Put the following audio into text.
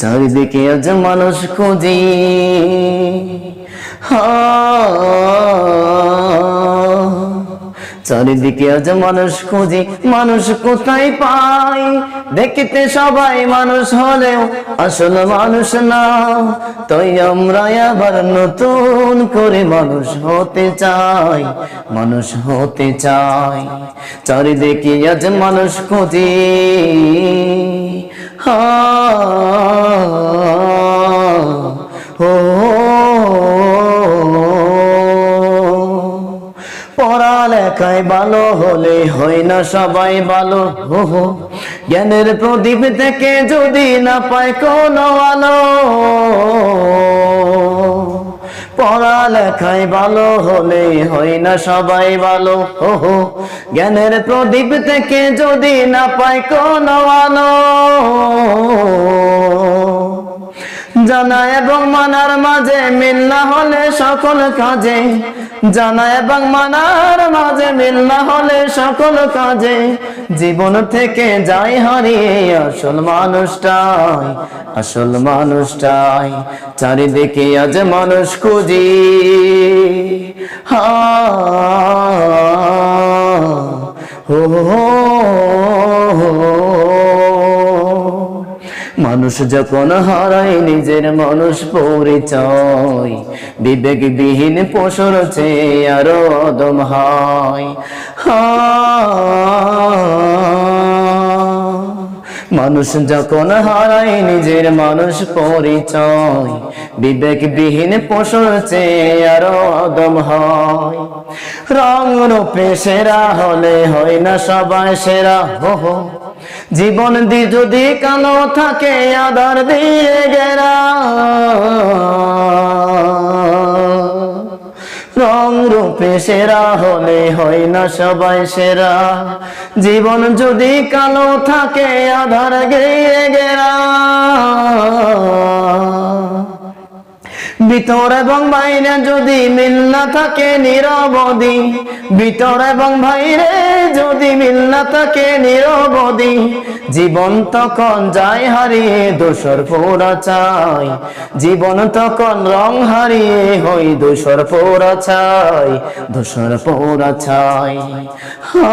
চারিদিকে আজ মানুষ খুঁজি। চারিদিকে আজ মানুষ খুঁজি, মানুষ কোথায় পাই দেখিতে সবাই মানুষ হলেও আসল মানুষ না। তাই আমরা আবার নতুন করে মানুষ হতে চাই, মানুষ হতে চাই। চারিদিকে আজ মানুষ খুঁজি। হা। পড়ালেখায় ভালো হলে হয় না সবাই ভালো হো। জ্ঞানের প্রদীপ থেকে যদি না পায় কোনো আলো পড়ালেখায় ভালো হলে হয় না সবাই ভালো হো। জ্ঞানের প্রদীপ থেকে যদি না পায় কোনো আলো জানা এবং মানার মাঝে মিল না হলে সকল কাজে জানা এবং মানার মাঝে মিল না হলে সকল কাজে জীবন থেকে যাই হারিয়ে আসল মানুষটাই আসল মানুষটাই চারিদিকে আজ মানুষ খুঁজি হা হো মানুষ যখন হারায় নিজের মানুষ পরিচয় বিবেকবিহীন পশুর চেয়ে আরও দম হয়। হা মানুষ যখন হারায় নিজের মানুষ পরিচয়, বিবেকবিহীন পশুর চেয়ে আরও আদম হয়। রং রূপে সেরা হলে হয় না সবাই সেরা, হো জীবন দি যদি কালো থাকে, আধার দিয়ে গেরা রূপে সেরা হলে হয় না সবাই সেরা। জীবন যদি কালো থাকে আধার গেয়ে গেরা। ভিতর এবং বাইরে যদি মিল না থাকে নিরবধি। ভিতর এবং বাইরে যদি মিল না থাকে নিরবধি। জীবন তখন যায় হারিয়ে দোসর পোড়া চাই। জীবন তখন রং হারিয়ে হই দোসর পোড়া চাই। দোসর পোড়া চাই। হা